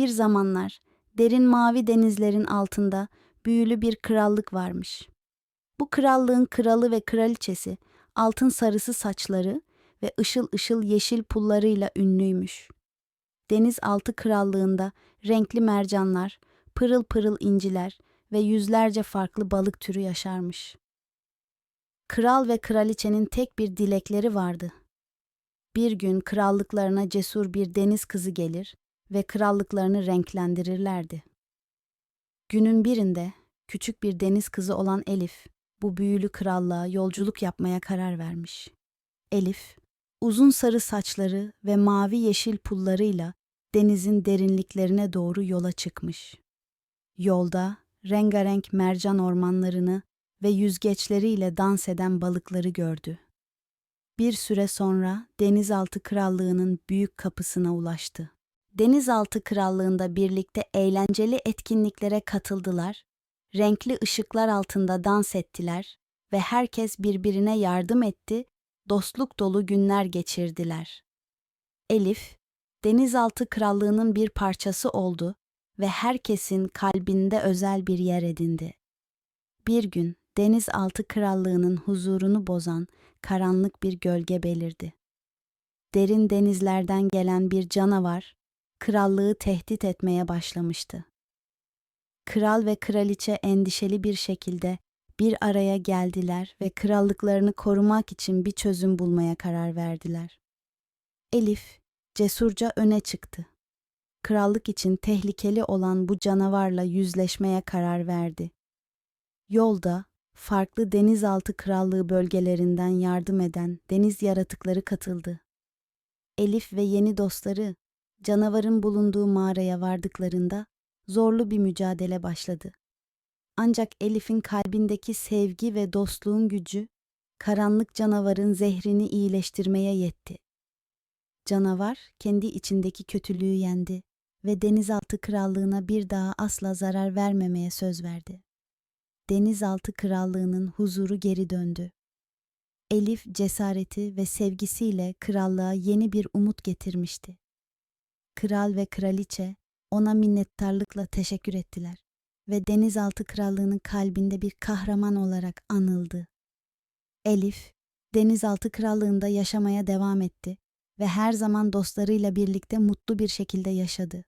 Bir zamanlar derin mavi denizlerin altında büyülü bir krallık varmış. Bu krallığın kralı ve kraliçesi altın sarısı saçları ve ışıl ışıl yeşil pullarıyla ünlüymüş. Denizaltı krallığında renkli mercanlar, pırıl pırıl inciler ve yüzlerce farklı balık türü yaşarmış. Kral ve kraliçenin tek bir dilekleri vardı. Bir gün krallıklarına cesur bir deniz kızı gelir ve krallıklarını renklendirirlerdi. Günün birinde küçük bir deniz kızı olan Elif bu büyülü krallığa yolculuk yapmaya karar vermiş. Elif, uzun sarı saçları ve mavi yeşil pullarıyla denizin derinliklerine doğru yola çıkmış. Yolda rengarenk mercan ormanlarını ve yüzgeçleriyle dans eden balıkları gördü. Bir süre sonra denizaltı krallığının büyük kapısına ulaştı. Denizaltı krallığında birlikte eğlenceli etkinliklere katıldılar, renkli ışıklar altında dans ettiler ve herkes birbirine yardım etti, dostluk dolu günler geçirdiler. Elif, denizaltı krallığının bir parçası oldu ve herkesin kalbinde özel bir yer edindi. Bir gün denizaltı krallığının huzurunu bozan karanlık bir gölge belirdi. Derin denizlerden gelen bir canavar krallığı tehdit etmeye başlamıştı. Kral ve kraliçe endişeli bir şekilde bir araya geldiler ve krallıklarını korumak için bir çözüm bulmaya karar verdiler. Elif cesurca öne çıktı. Krallık için tehlikeli olan bu canavarla yüzleşmeye karar verdi. Yolda farklı denizaltı krallığı bölgelerinden yardım eden deniz yaratıkları katıldı. Elif ve yeni dostları canavarın bulunduğu mağaraya vardıklarında zorlu bir mücadele başladı. Ancak Elif'in kalbindeki sevgi ve dostluğun gücü karanlık canavarın zehrini iyileştirmeye yetti. Canavar kendi içindeki kötülüğü yendi ve denizaltı krallığına bir daha asla zarar vermemeye söz verdi. Denizaltı krallığının huzuru geri döndü. Elif cesareti ve sevgisiyle krallığa yeni bir umut getirmişti. Kral ve kraliçe ona minnettarlıkla teşekkür ettiler ve denizaltı krallığının kalbinde bir kahraman olarak anıldı. Elif, denizaltı krallığında yaşamaya devam etti ve her zaman dostlarıyla birlikte mutlu bir şekilde yaşadı.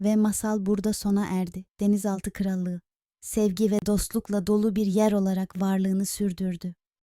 Ve masal burada sona erdi. Denizaltı krallığı sevgi ve dostlukla dolu bir yer olarak varlığını sürdürdü.